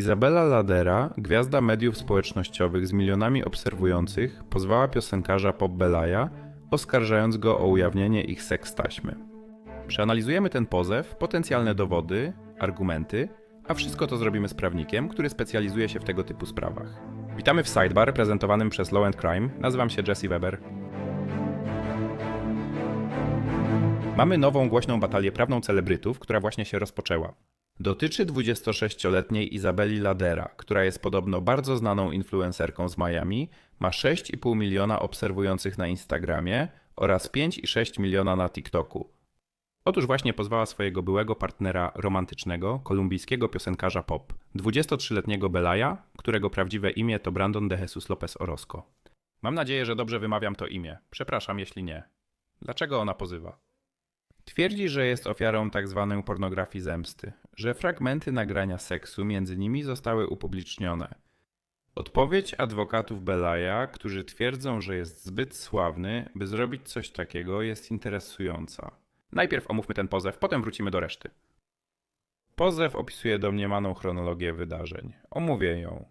Izabela Ladera, gwiazda mediów społecznościowych z milionami obserwujących, pozwała piosenkarza Pop Belaja, oskarżając go o ujawnienie ich seks taśmy. Przeanalizujemy ten pozew, potencjalne dowody, argumenty, a wszystko to zrobimy z prawnikiem, który specjalizuje się w tego typu sprawach. Witamy w Sidebar prezentowanym przez Law Crime. Nazywam się Jesse Weber. Mamy nową głośną batalię prawną celebrytów, która właśnie się rozpoczęła. Dotyczy 26-letniej Izabeli Ladera, która jest podobno bardzo znaną influencerką z Miami, ma 6,5 miliona obserwujących na Instagramie oraz 5,6 miliona na TikToku. Otóż właśnie pozwała swojego byłego partnera romantycznego, kolumbijskiego piosenkarza pop, 23-letniego Belaja, którego prawdziwe imię to Brandon de Jesus Lopez Orozco. Mam nadzieję, że dobrze wymawiam to imię. Przepraszam, jeśli nie. Dlaczego ona pozywa? Twierdzi, że jest ofiarą tzw. pornografii zemsty, że fragmenty nagrania seksu między nimi zostały upublicznione. Odpowiedź adwokatów Belaja, którzy twierdzą, że jest zbyt sławny, by zrobić coś takiego, jest interesująca. Najpierw omówmy ten pozew, potem wrócimy do reszty. Pozew opisuje domniemaną chronologię wydarzeń. Omówię ją.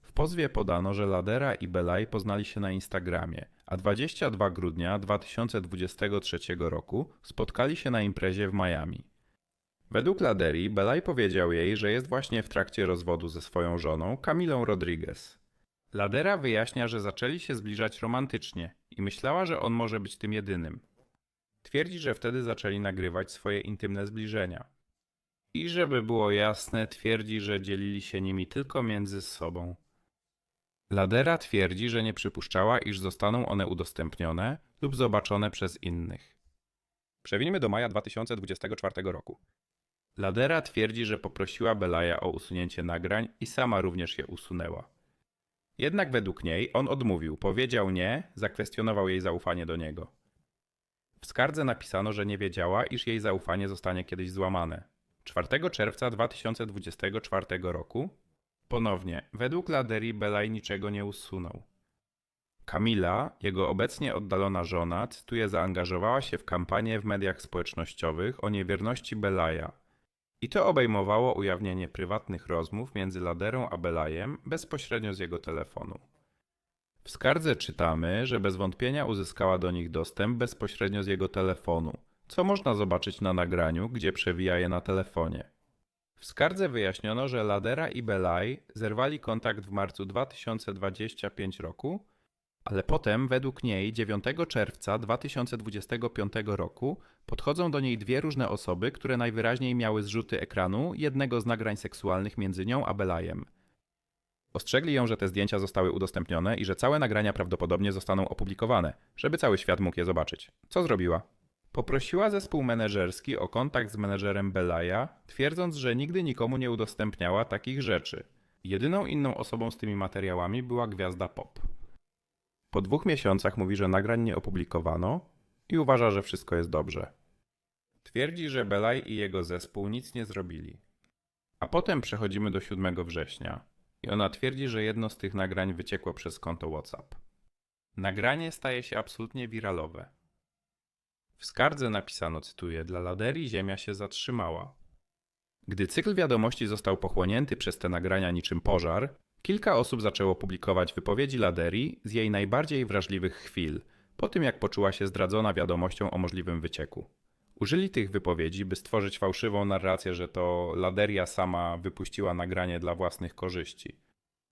W pozwie podano, że Ladera i Belaj poznali się na Instagramie, a 22 grudnia 2023 roku spotkali się na imprezie w Miami. Według Laderii, Belaj powiedział jej, że jest właśnie w trakcie rozwodu ze swoją żoną, Camilą Rodriguez. Ladera wyjaśnia, że zaczęli się zbliżać romantycznie i myślała, że on może być tym jedynym. Twierdzi, że wtedy zaczęli nagrywać swoje intymne zbliżenia. I żeby było jasne, twierdzi, że dzielili się nimi tylko między sobą. Ladera twierdzi, że nie przypuszczała, iż zostaną one udostępnione lub zobaczone przez innych. Przewinimy do maja 2024 roku. Ladera twierdzi, że poprosiła Belaja o usunięcie nagrań i sama również je usunęła. Jednak według niej on odmówił, powiedział nie, zakwestionował jej zaufanie do niego. W skardze napisano, że nie wiedziała, iż jej zaufanie zostanie kiedyś złamane. 4 czerwca 2024 roku ponownie, według Laderii Belaj niczego nie usunął. Kamila, jego obecnie oddalona żona, cytuję, zaangażowała się w kampanię w mediach społecznościowych o niewierności Belaja. I to obejmowało ujawnienie prywatnych rozmów między Laderą a Belajem bezpośrednio z jego telefonu. W skardze czytamy, że bez wątpienia uzyskała do nich dostęp bezpośrednio z jego telefonu, co można zobaczyć na nagraniu, gdzie przewija je na telefonie. W skardze wyjaśniono, że Ladera i Belaj zerwali kontakt w marcu 2025 roku, ale potem, według niej, 9 czerwca 2025 roku podchodzą do niej dwie różne osoby, które najwyraźniej miały zrzuty ekranu jednego z nagrań seksualnych między nią a Belajem. Ostrzegli ją, że te zdjęcia zostały udostępnione i że całe nagrania prawdopodobnie zostaną opublikowane, żeby cały świat mógł je zobaczyć. Co zrobiła? Poprosiła zespół menedżerski o kontakt z menedżerem Belaja, twierdząc, że nigdy nikomu nie udostępniała takich rzeczy. Jedyną inną osobą z tymi materiałami była gwiazda pop. Po dwóch miesiącach mówi, że nagrań nie opublikowano i uważa, że wszystko jest dobrze. Twierdzi, że Belaj i jego zespół nic nie zrobili. A potem przechodzimy do 7 września i ona twierdzi, że jedno z tych nagrań wyciekło przez konto WhatsApp. Nagranie staje się absolutnie wiralowe. W skardze napisano, cytuję, dla Laderii ziemia się zatrzymała. Gdy cykl wiadomości został pochłonięty przez te nagrania niczym pożar, kilka osób zaczęło publikować wypowiedzi Laderii z jej najbardziej wrażliwych chwil, po tym jak poczuła się zdradzona wiadomością o możliwym wycieku. Użyli tych wypowiedzi, by stworzyć fałszywą narrację, że to Laderia sama wypuściła nagranie dla własnych korzyści.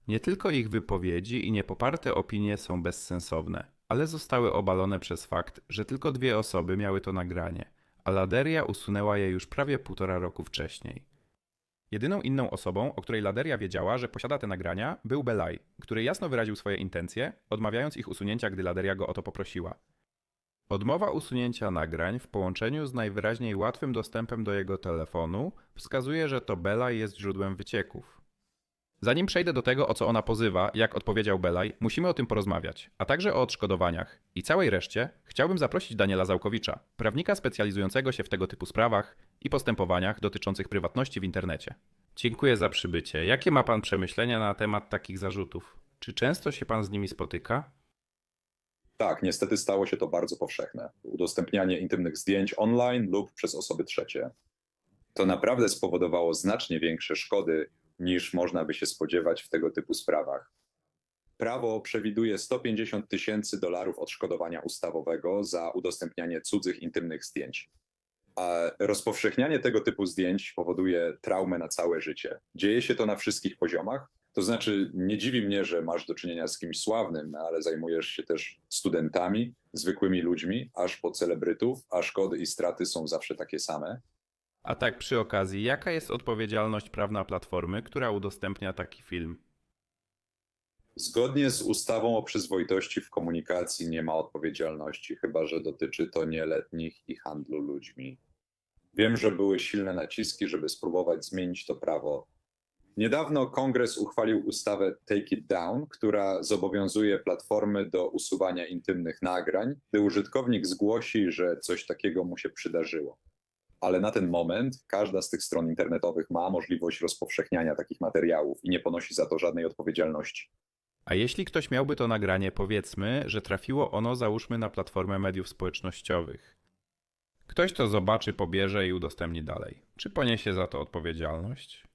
Nie tylko ich wypowiedzi i niepoparte opinie są bezsensowne ale zostały obalone przez fakt, że tylko dwie osoby miały to nagranie, a Laderia usunęła je już prawie półtora roku wcześniej. Jedyną inną osobą, o której Laderia wiedziała, że posiada te nagrania, był Belaj, który jasno wyraził swoje intencje, odmawiając ich usunięcia, gdy Laderia go o to poprosiła. Odmowa usunięcia nagrań w połączeniu z najwyraźniej łatwym dostępem do jego telefonu wskazuje, że to Belaj jest źródłem wycieków. Zanim przejdę do tego, o co ona pozywa, jak odpowiedział Belaj, musimy o tym porozmawiać, a także o odszkodowaniach. I całej reszcie chciałbym zaprosić Daniela Załkowicza, prawnika specjalizującego się w tego typu sprawach i postępowaniach dotyczących prywatności w internecie. Dziękuję za przybycie. Jakie ma Pan przemyślenia na temat takich zarzutów? Czy często się Pan z nimi spotyka? Tak, niestety stało się to bardzo powszechne. Udostępnianie intymnych zdjęć online lub przez osoby trzecie. To naprawdę spowodowało znacznie większe szkody niż można by się spodziewać w tego typu sprawach. Prawo przewiduje 150 tysięcy dolarów odszkodowania ustawowego za udostępnianie cudzych intymnych zdjęć. A rozpowszechnianie tego typu zdjęć powoduje traumę na całe życie. Dzieje się to na wszystkich poziomach. To znaczy, nie dziwi mnie, że masz do czynienia z kimś sławnym, ale zajmujesz się też studentami, zwykłymi ludźmi, aż po celebrytów, a szkody i straty są zawsze takie same. A tak przy okazji, jaka jest odpowiedzialność prawna platformy, która udostępnia taki film? Zgodnie z ustawą o przyzwoitości w komunikacji nie ma odpowiedzialności, chyba że dotyczy to nieletnich i handlu ludźmi. Wiem, że były silne naciski, żeby spróbować zmienić to prawo. Niedawno kongres uchwalił ustawę Take It Down, która zobowiązuje platformy do usuwania intymnych nagrań, gdy użytkownik zgłosi, że coś takiego mu się przydarzyło. Ale na ten moment każda z tych stron internetowych ma możliwość rozpowszechniania takich materiałów i nie ponosi za to żadnej odpowiedzialności. A jeśli ktoś miałby to nagranie, powiedzmy, że trafiło ono załóżmy na platformę mediów społecznościowych. Ktoś to zobaczy, pobierze i udostępni dalej. Czy poniesie za to odpowiedzialność?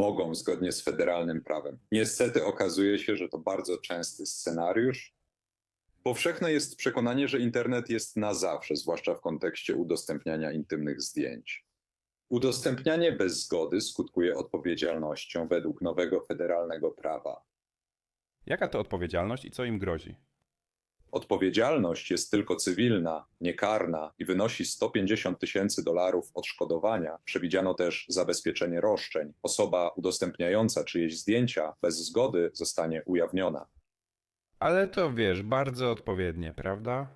mogą zgodnie z federalnym prawem. Niestety okazuje się, że to bardzo częsty scenariusz. Powszechne jest przekonanie, że internet jest na zawsze, zwłaszcza w kontekście udostępniania intymnych zdjęć. Udostępnianie bez zgody skutkuje odpowiedzialnością według nowego federalnego prawa. Jaka to odpowiedzialność i co im grozi? Odpowiedzialność jest tylko cywilna, nie karna i wynosi 150 tysięcy dolarów odszkodowania. Przewidziano też zabezpieczenie roszczeń. Osoba udostępniająca czyjeś zdjęcia bez zgody zostanie ujawniona. Ale to wiesz, bardzo odpowiednie, prawda?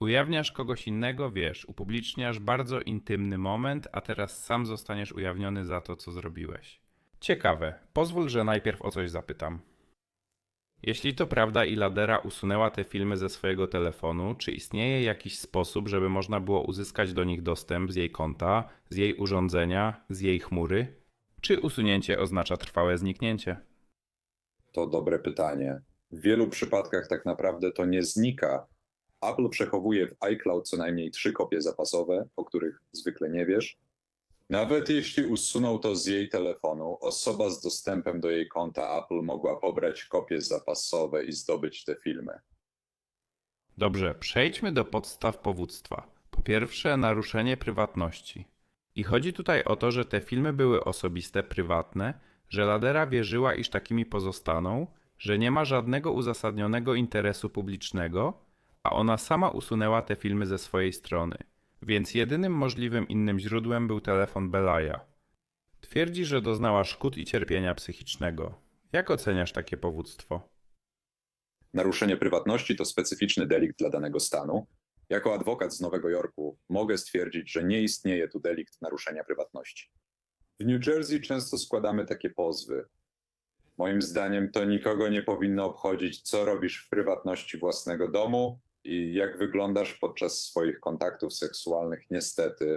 Ujawniasz kogoś innego, wiesz, upubliczniasz bardzo intymny moment, a teraz sam zostaniesz ujawniony za to, co zrobiłeś. Ciekawe, pozwól, że najpierw o coś zapytam. Jeśli to prawda i Ladera usunęła te filmy ze swojego telefonu, czy istnieje jakiś sposób, żeby można było uzyskać do nich dostęp z jej konta, z jej urządzenia, z jej chmury? Czy usunięcie oznacza trwałe zniknięcie? To dobre pytanie. W wielu przypadkach tak naprawdę to nie znika. Apple przechowuje w iCloud co najmniej trzy kopie zapasowe, o których zwykle nie wiesz. Nawet jeśli usunął to z jej telefonu, osoba z dostępem do jej konta Apple mogła pobrać kopie zapasowe i zdobyć te filmy. Dobrze, przejdźmy do podstaw powództwa. Po pierwsze, naruszenie prywatności. I chodzi tutaj o to, że te filmy były osobiste, prywatne, że Ladera wierzyła, iż takimi pozostaną, że nie ma żadnego uzasadnionego interesu publicznego, a ona sama usunęła te filmy ze swojej strony. Więc jedynym możliwym innym źródłem był telefon Belaya. Twierdzi, że doznała szkód i cierpienia psychicznego. Jak oceniasz takie powództwo? Naruszenie prywatności to specyficzny delikt dla danego stanu. Jako adwokat z Nowego Jorku mogę stwierdzić, że nie istnieje tu delikt naruszenia prywatności. W New Jersey często składamy takie pozwy. Moim zdaniem to nikogo nie powinno obchodzić, co robisz w prywatności własnego domu i jak wyglądasz podczas swoich kontaktów seksualnych. Niestety,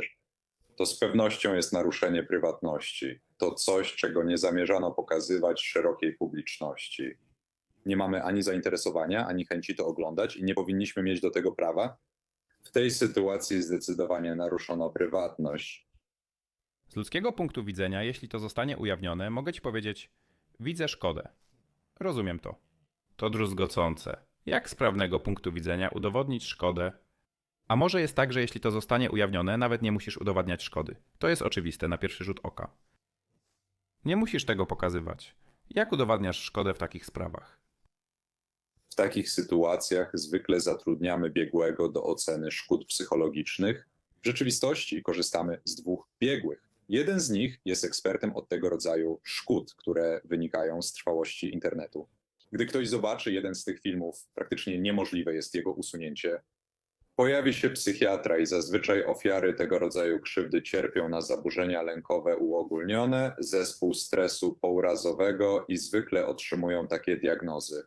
to z pewnością jest naruszenie prywatności. To coś, czego nie zamierzano pokazywać szerokiej publiczności. Nie mamy ani zainteresowania, ani chęci to oglądać i nie powinniśmy mieć do tego prawa. W tej sytuacji zdecydowanie naruszono prywatność. Z ludzkiego punktu widzenia, jeśli to zostanie ujawnione, mogę ci powiedzieć: Widzę szkodę. Rozumiem to. To druzgocące. Jak z prawnego punktu widzenia udowodnić szkodę? A może jest tak, że jeśli to zostanie ujawnione, nawet nie musisz udowadniać szkody. To jest oczywiste na pierwszy rzut oka. Nie musisz tego pokazywać. Jak udowadniasz szkodę w takich sprawach? W takich sytuacjach zwykle zatrudniamy biegłego do oceny szkód psychologicznych. W rzeczywistości korzystamy z dwóch biegłych. Jeden z nich jest ekspertem od tego rodzaju szkód, które wynikają z trwałości internetu. Gdy ktoś zobaczy jeden z tych filmów, praktycznie niemożliwe jest jego usunięcie. Pojawi się psychiatra i zazwyczaj ofiary tego rodzaju krzywdy cierpią na zaburzenia lękowe uogólnione, zespół stresu pourazowego i zwykle otrzymują takie diagnozy.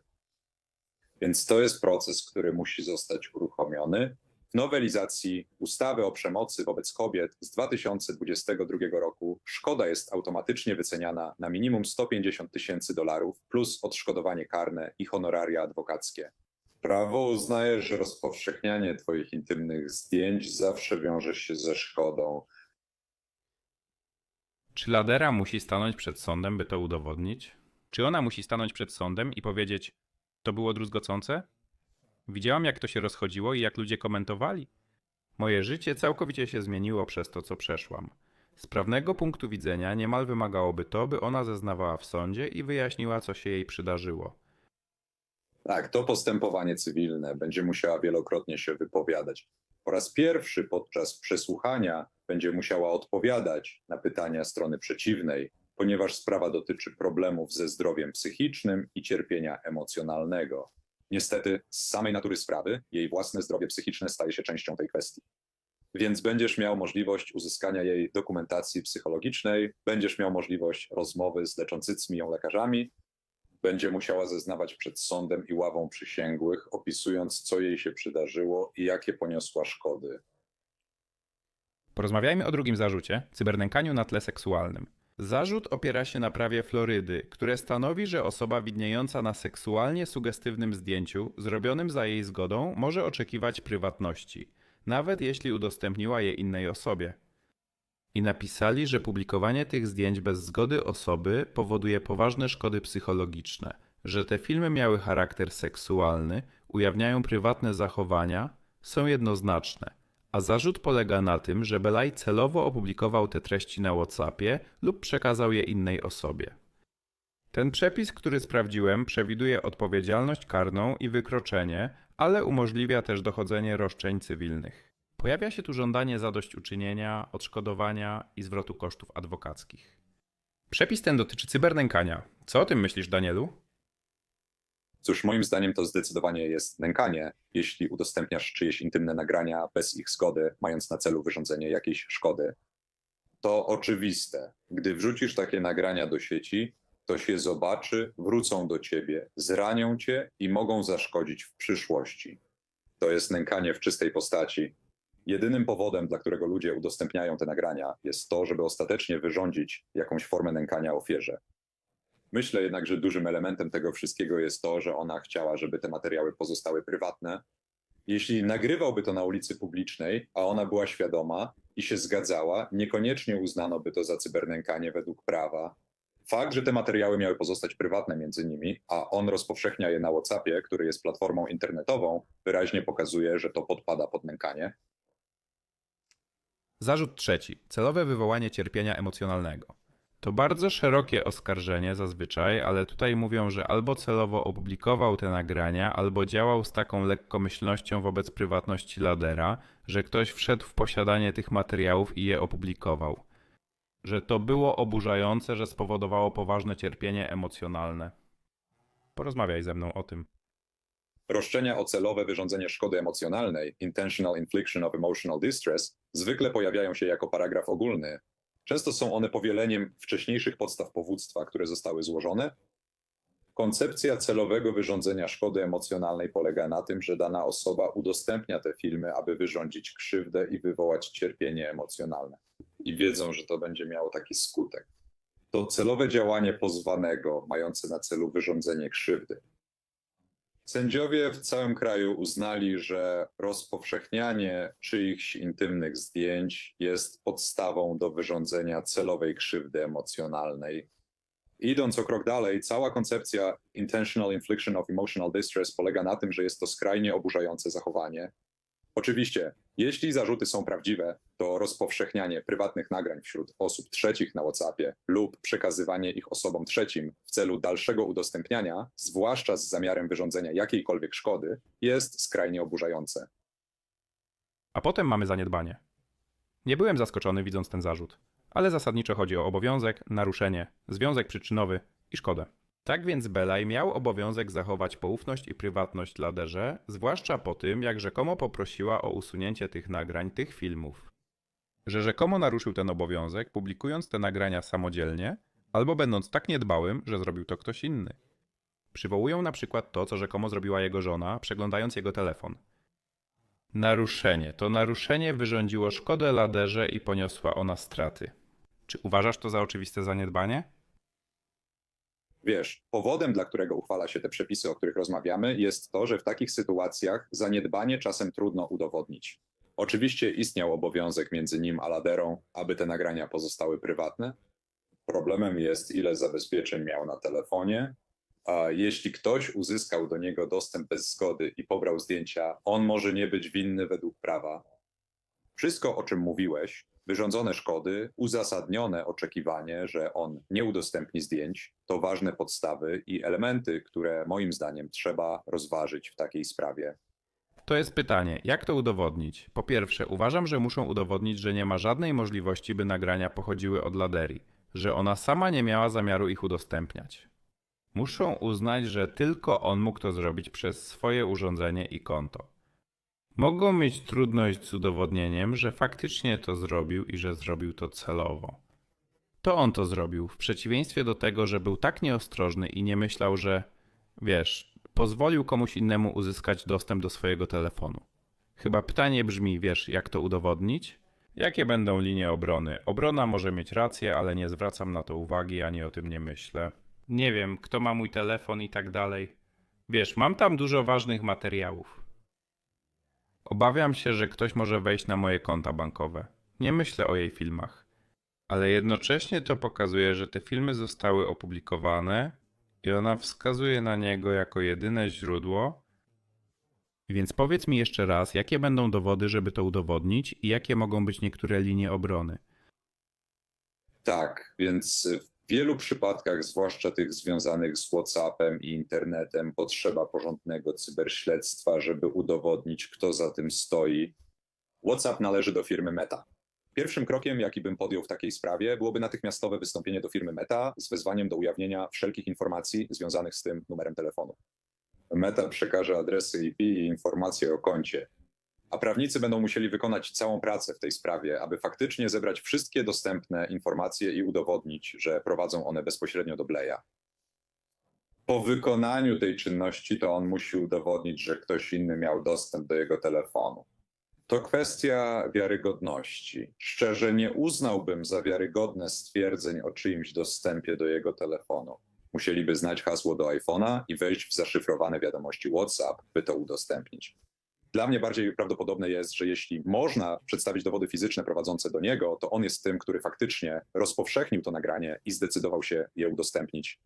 Więc to jest proces, który musi zostać uruchomiony. W nowelizacji ustawy o przemocy wobec kobiet z 2022 roku szkoda jest automatycznie wyceniana na minimum 150 tysięcy dolarów plus odszkodowanie karne i honoraria adwokackie. Prawo uznaje, że rozpowszechnianie Twoich intymnych zdjęć zawsze wiąże się ze szkodą. Czy Ladera musi stanąć przed sądem, by to udowodnić? Czy ona musi stanąć przed sądem i powiedzieć: To było druzgocące? Widziałam, jak to się rozchodziło i jak ludzie komentowali. Moje życie całkowicie się zmieniło przez to, co przeszłam. Z prawnego punktu widzenia niemal wymagałoby to, by ona zeznawała w sądzie i wyjaśniła, co się jej przydarzyło. Tak, to postępowanie cywilne będzie musiała wielokrotnie się wypowiadać. Po raz pierwszy podczas przesłuchania będzie musiała odpowiadać na pytania strony przeciwnej, ponieważ sprawa dotyczy problemów ze zdrowiem psychicznym i cierpienia emocjonalnego. Niestety, z samej natury sprawy, jej własne zdrowie psychiczne staje się częścią tej kwestii. Więc będziesz miał możliwość uzyskania jej dokumentacji psychologicznej, będziesz miał możliwość rozmowy z leczącymi ją lekarzami, będzie musiała zeznawać przed sądem i ławą przysięgłych, opisując, co jej się przydarzyło i jakie poniosła szkody. Porozmawiajmy o drugim zarzucie cybernękaniu na tle seksualnym. Zarzut opiera się na prawie Florydy, które stanowi, że osoba widniejąca na seksualnie sugestywnym zdjęciu, zrobionym za jej zgodą, może oczekiwać prywatności, nawet jeśli udostępniła je innej osobie. I napisali, że publikowanie tych zdjęć bez zgody osoby powoduje poważne szkody psychologiczne, że te filmy miały charakter seksualny, ujawniają prywatne zachowania, są jednoznaczne. A zarzut polega na tym, że Belaj celowo opublikował te treści na WhatsAppie lub przekazał je innej osobie. Ten przepis, który sprawdziłem, przewiduje odpowiedzialność karną i wykroczenie, ale umożliwia też dochodzenie roszczeń cywilnych. Pojawia się tu żądanie zadośćuczynienia, odszkodowania i zwrotu kosztów adwokackich. Przepis ten dotyczy cybernękania. Co o tym myślisz, Danielu? Cóż, moim zdaniem to zdecydowanie jest nękanie, jeśli udostępniasz czyjeś intymne nagrania bez ich zgody, mając na celu wyrządzenie jakiejś szkody. To oczywiste. Gdy wrzucisz takie nagrania do sieci, ktoś je zobaczy, wrócą do ciebie, zranią cię i mogą zaszkodzić w przyszłości. To jest nękanie w czystej postaci. Jedynym powodem, dla którego ludzie udostępniają te nagrania, jest to, żeby ostatecznie wyrządzić jakąś formę nękania ofierze. Myślę jednak, że dużym elementem tego wszystkiego jest to, że ona chciała, żeby te materiały pozostały prywatne. Jeśli nagrywałby to na ulicy publicznej, a ona była świadoma i się zgadzała, niekoniecznie uznano by to za cybernękanie według prawa. Fakt, że te materiały miały pozostać prywatne między nimi, a on rozpowszechnia je na WhatsAppie, który jest platformą internetową, wyraźnie pokazuje, że to podpada pod nękanie. Zarzut trzeci. Celowe wywołanie cierpienia emocjonalnego. To bardzo szerokie oskarżenie zazwyczaj, ale tutaj mówią, że albo celowo opublikował te nagrania, albo działał z taką lekkomyślnością wobec prywatności Ladera, że ktoś wszedł w posiadanie tych materiałów i je opublikował. Że to było oburzające, że spowodowało poważne cierpienie emocjonalne. Porozmawiaj ze mną o tym. Roszczenia o celowe wyrządzenie szkody emocjonalnej, intentional infliction of emotional distress, zwykle pojawiają się jako paragraf ogólny. Często są one powieleniem wcześniejszych podstaw powództwa, które zostały złożone. Koncepcja celowego wyrządzenia szkody emocjonalnej polega na tym, że dana osoba udostępnia te filmy, aby wyrządzić krzywdę i wywołać cierpienie emocjonalne. I wiedzą, że to będzie miało taki skutek. To celowe działanie pozwanego, mające na celu wyrządzenie krzywdy. Sędziowie w całym kraju uznali, że rozpowszechnianie czyichś intymnych zdjęć jest podstawą do wyrządzenia celowej krzywdy emocjonalnej. Idąc o krok dalej, cała koncepcja intentional infliction of emotional distress polega na tym, że jest to skrajnie oburzające zachowanie. Oczywiście, jeśli zarzuty są prawdziwe, to rozpowszechnianie prywatnych nagrań wśród osób trzecich na WhatsAppie lub przekazywanie ich osobom trzecim w celu dalszego udostępniania, zwłaszcza z zamiarem wyrządzenia jakiejkolwiek szkody, jest skrajnie oburzające. A potem mamy zaniedbanie. Nie byłem zaskoczony widząc ten zarzut, ale zasadniczo chodzi o obowiązek, naruszenie, związek przyczynowy i szkodę. Tak więc Belaj miał obowiązek zachować poufność i prywatność Laderze, zwłaszcza po tym, jak rzekomo poprosiła o usunięcie tych nagrań, tych filmów. Że rzekomo naruszył ten obowiązek, publikując te nagrania samodzielnie, albo będąc tak niedbałym, że zrobił to ktoś inny. Przywołują na przykład to, co rzekomo zrobiła jego żona, przeglądając jego telefon. Naruszenie. To naruszenie wyrządziło szkodę Laderze i poniosła ona straty. Czy uważasz to za oczywiste zaniedbanie? Wiesz, powodem, dla którego uchwala się te przepisy, o których rozmawiamy, jest to, że w takich sytuacjach zaniedbanie czasem trudno udowodnić. Oczywiście istniał obowiązek między nim a Laderą, aby te nagrania pozostały prywatne, Problemem jest, ile zabezpieczeń miał na telefonie. A jeśli ktoś uzyskał do niego dostęp bez zgody i pobrał zdjęcia, on może nie być winny według prawa. Wszystko, o czym mówiłeś, wyrządzone szkody, uzasadnione oczekiwanie, że on nie udostępni zdjęć, to ważne podstawy i elementy, które moim zdaniem trzeba rozważyć w takiej sprawie. To jest pytanie, jak to udowodnić? Po pierwsze, uważam, że muszą udowodnić, że nie ma żadnej możliwości, by nagrania pochodziły od Laderii, że ona sama nie miała zamiaru ich udostępniać. Muszą uznać, że tylko on mógł to zrobić przez swoje urządzenie i konto. Mogą mieć trudność z udowodnieniem, że faktycznie to zrobił i że zrobił to celowo. To on to zrobił, w przeciwieństwie do tego, że był tak nieostrożny i nie myślał, że, wiesz, pozwolił komuś innemu uzyskać dostęp do swojego telefonu. Chyba pytanie brzmi, wiesz, jak to udowodnić? Jakie będą linie obrony? Obrona może mieć rację, ale nie zwracam na to uwagi, ani o tym nie myślę. Nie wiem, kto ma mój telefon i tak dalej. Wiesz, mam tam dużo ważnych materiałów. Obawiam się, że ktoś może wejść na moje konta bankowe. Nie myślę o jej filmach. Ale jednocześnie to pokazuje, że te filmy zostały opublikowane i ona wskazuje na niego jako jedyne źródło. Więc powiedz mi jeszcze raz, jakie będą dowody, żeby to udowodnić i jakie mogą być niektóre linie obrony. Tak, więc wielu przypadkach, zwłaszcza tych związanych z WhatsAppem i internetem, potrzeba porządnego cyberśledztwa, żeby udowodnić, kto za tym stoi. WhatsApp należy do firmy Meta. Pierwszym krokiem, jaki bym podjął w takiej sprawie, byłoby natychmiastowe wystąpienie do firmy Meta z wezwaniem do ujawnienia wszelkich informacji związanych z tym numerem telefonu. Meta przekaże adresy IP i informacje o koncie, a prawnicy będą musieli wykonać całą pracę w tej sprawie, aby faktycznie zebrać wszystkie dostępne informacje i udowodnić, że prowadzą one bezpośrednio do Bleja. Po wykonaniu tej czynności to on musi udowodnić, że ktoś inny miał dostęp do jego telefonu. To kwestia wiarygodności. Szczerze nie uznałbym za wiarygodne stwierdzeń o czyimś dostępie do jego telefonu. Musieliby znać hasło do iPhone'a i wejść w zaszyfrowane wiadomości WhatsApp, by to udostępnić. Dla mnie bardziej prawdopodobne jest, że jeśli można przedstawić dowody fizyczne prowadzące do niego, to on jest tym, który faktycznie rozpowszechnił to nagranie i zdecydował się je udostępnić.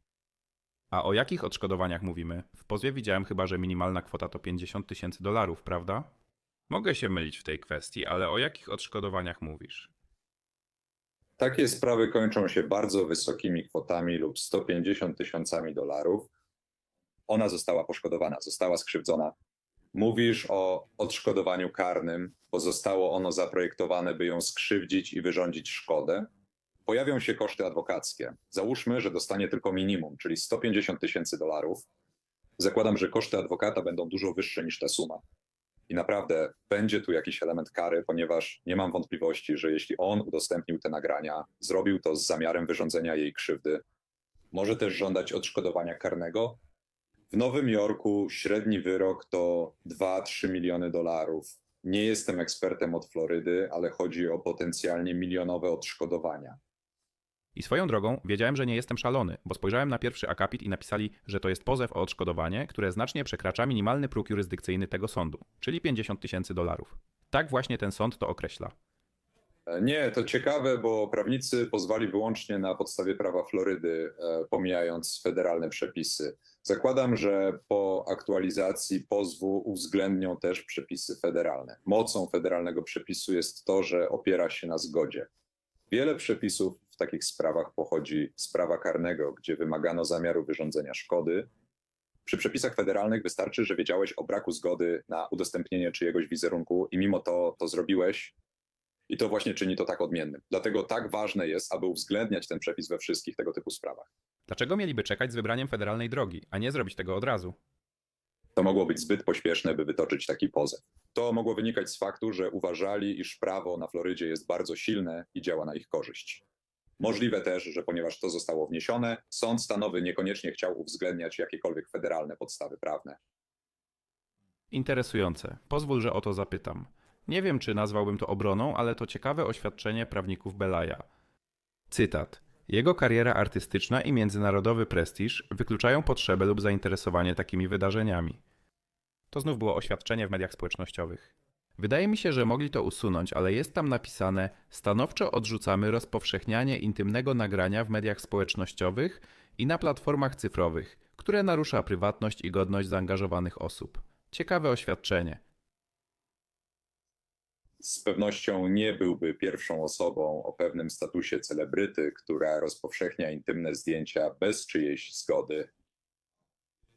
A o jakich odszkodowaniach mówimy? W pozwie widziałem chyba, że minimalna kwota to 50 tysięcy dolarów, prawda? Mogę się mylić w tej kwestii, ale o jakich odszkodowaniach mówisz? Takie sprawy kończą się bardzo wysokimi kwotami lub 150 tysiącami dolarów. Ona została poszkodowana, została skrzywdzona. Mówisz o odszkodowaniu karnym, bo zostało ono zaprojektowane, by ją skrzywdzić i wyrządzić szkodę. Pojawią się koszty adwokackie. Załóżmy, że dostanie tylko minimum, czyli 150 tysięcy dolarów. Zakładam, że koszty adwokata będą dużo wyższe niż ta suma. I naprawdę będzie tu jakiś element kary, ponieważ nie mam wątpliwości, że jeśli on udostępnił te nagrania, zrobił to z zamiarem wyrządzenia jej krzywdy, może też żądać odszkodowania karnego. W Nowym Jorku średni wyrok to 2-3 miliony dolarów. Nie jestem ekspertem od Florydy, ale chodzi o potencjalnie milionowe odszkodowania. I swoją drogą, wiedziałem, że nie jestem szalony, bo spojrzałem na pierwszy akapit i napisali, że to jest pozew o odszkodowanie, które znacznie przekracza minimalny próg jurysdykcyjny tego sądu, czyli 50 tysięcy dolarów. Tak właśnie ten sąd to określa. Nie, to ciekawe, bo prawnicy pozwali wyłącznie na podstawie prawa Florydy, e, pomijając federalne przepisy. Zakładam, że po aktualizacji pozwu uwzględnią też przepisy federalne. Mocą federalnego przepisu jest to, że opiera się na zgodzie. Wiele przepisów w takich sprawach pochodzi z prawa karnego, gdzie wymagano zamiaru wyrządzenia szkody. Przy przepisach federalnych wystarczy, że wiedziałeś o braku zgody na udostępnienie czyjegoś wizerunku i mimo to to zrobiłeś, i to właśnie czyni to tak odmiennym. Dlatego tak ważne jest, aby uwzględniać ten przepis we wszystkich tego typu sprawach. Dlaczego mieliby czekać z wybraniem federalnej drogi, a nie zrobić tego od razu? To mogło być zbyt pośpieszne, by wytoczyć taki pozew. To mogło wynikać z faktu, że uważali, iż prawo na Florydzie jest bardzo silne i działa na ich korzyść. Możliwe też, że ponieważ to zostało wniesione, sąd stanowy niekoniecznie chciał uwzględniać jakiekolwiek federalne podstawy prawne. Interesujące. Pozwól, że o to zapytam. Nie wiem, czy nazwałbym to obroną, ale to ciekawe oświadczenie prawników Belaja. Cytat. Jego kariera artystyczna i międzynarodowy prestiż wykluczają potrzebę lub zainteresowanie takimi wydarzeniami. To znów było oświadczenie w mediach społecznościowych. Wydaje mi się, że mogli to usunąć, ale jest tam napisane: stanowczo odrzucamy rozpowszechnianie intymnego nagrania w mediach społecznościowych i na platformach cyfrowych, które narusza prywatność i godność zaangażowanych osób. Ciekawe oświadczenie. Z pewnością nie byłby pierwszą osobą o pewnym statusie celebryty, która rozpowszechnia intymne zdjęcia bez czyjejś zgody.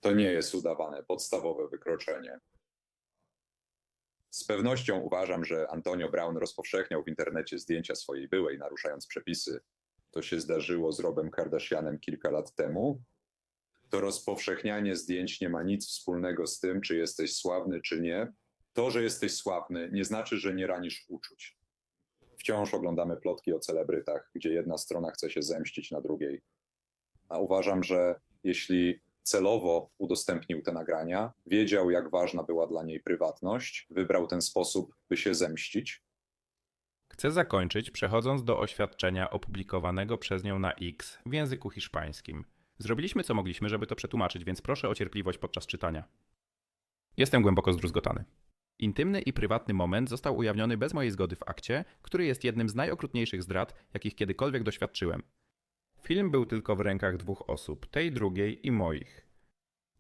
To nie jest udawane podstawowe wykroczenie. Z pewnością uważam, że Antonio Brown rozpowszechniał w internecie zdjęcia swojej byłej, naruszając przepisy. To się zdarzyło z Robem Kardashianem kilka lat temu. To rozpowszechnianie zdjęć nie ma nic wspólnego z tym, czy jesteś sławny, czy nie. To, że jesteś sławny, nie znaczy, że nie ranisz uczuć. Wciąż oglądamy plotki o celebrytach, gdzie jedna strona chce się zemścić na drugiej. A uważam, że jeśli celowo udostępnił te nagrania, wiedział, jak ważna była dla niej prywatność, wybrał ten sposób, by się zemścić, Chcę zakończyć przechodząc do oświadczenia opublikowanego przez nią na X w języku hiszpańskim. Zrobiliśmy co mogliśmy, żeby to przetłumaczyć, więc proszę o cierpliwość podczas czytania. Jestem głęboko zdruzgotany. Intymny i prywatny moment został ujawniony bez mojej zgody w akcie, który jest jednym z najokrutniejszych zdrad, jakich kiedykolwiek doświadczyłem. Film był tylko w rękach dwóch osób, tej drugiej i moich.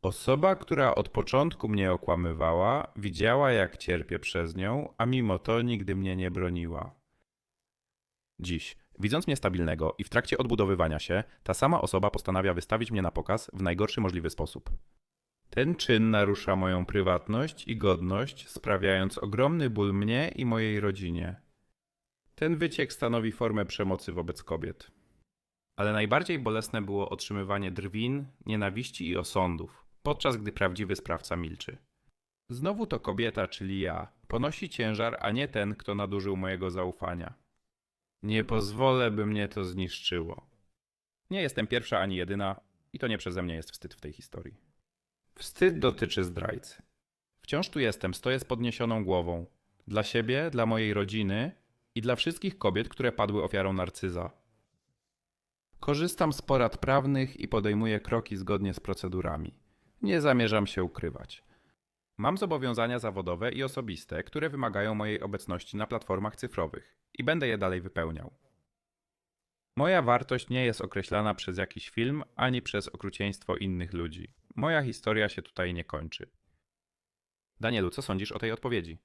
Osoba, która od początku mnie okłamywała, widziała jak cierpię przez nią, a mimo to nigdy mnie nie broniła. Dziś, widząc mnie stabilnego i w trakcie odbudowywania się, ta sama osoba postanawia wystawić mnie na pokaz w najgorszy możliwy sposób. Ten czyn narusza moją prywatność i godność, sprawiając ogromny ból mnie i mojej rodzinie. Ten wyciek stanowi formę przemocy wobec kobiet. Ale najbardziej bolesne było otrzymywanie drwin, nienawiści i osądów, podczas gdy prawdziwy sprawca milczy. Znowu to kobieta, czyli ja, ponosi ciężar, a nie ten, kto nadużył mojego zaufania. Nie pozwolę, by mnie to zniszczyło. Nie jestem pierwsza ani jedyna, i to nie przeze mnie jest wstyd w tej historii. Wstyd dotyczy zdrajcy. Wciąż tu jestem, stoję z podniesioną głową. Dla siebie, dla mojej rodziny i dla wszystkich kobiet, które padły ofiarą narcyza. Korzystam z porad prawnych i podejmuję kroki zgodnie z procedurami. Nie zamierzam się ukrywać. Mam zobowiązania zawodowe i osobiste, które wymagają mojej obecności na platformach cyfrowych i będę je dalej wypełniał. Moja wartość nie jest określana przez jakiś film ani przez okrucieństwo innych ludzi. Moja historia się tutaj nie kończy. Danielu, co sądzisz o tej odpowiedzi?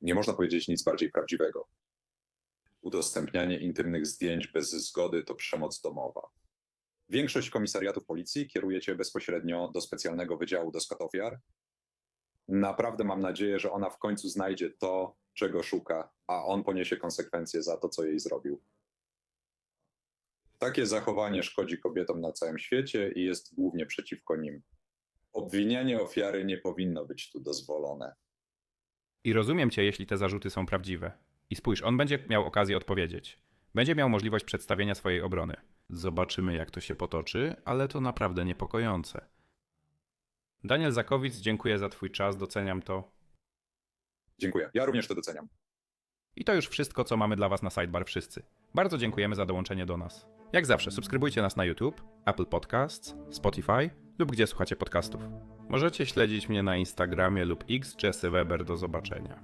nie można powiedzieć nic bardziej prawdziwego. Udostępnianie intymnych zdjęć bez zgody to przemoc domowa. Większość komisariatów policji kieruje cię bezpośrednio do specjalnego wydziału do skat ofiar. Naprawdę mam nadzieję, że ona w końcu znajdzie to, czego szuka, a on poniesie konsekwencje za to, co jej zrobił. Takie zachowanie szkodzi kobietom na całym świecie i jest głównie przeciwko nim. Obwinianie ofiary nie powinno być tu dozwolone. I rozumiem cię, jeśli te zarzuty są prawdziwe. I spójrz, on będzie miał okazję odpowiedzieć. Będzie miał możliwość przedstawienia swojej obrony. Zobaczymy, jak to się potoczy, ale to naprawdę niepokojące. Daniel Zakowic, dziękuję za Twój czas, doceniam to. Dziękuję. Ja również to doceniam. I to już wszystko, co mamy dla Was na Sidebar Wszyscy. Bardzo dziękujemy za dołączenie do nas. Jak zawsze, subskrybujcie nas na YouTube, Apple Podcasts, Spotify lub gdzie słuchacie podcastów. Możecie śledzić mnie na Instagramie lub X Jesse Weber. Do zobaczenia.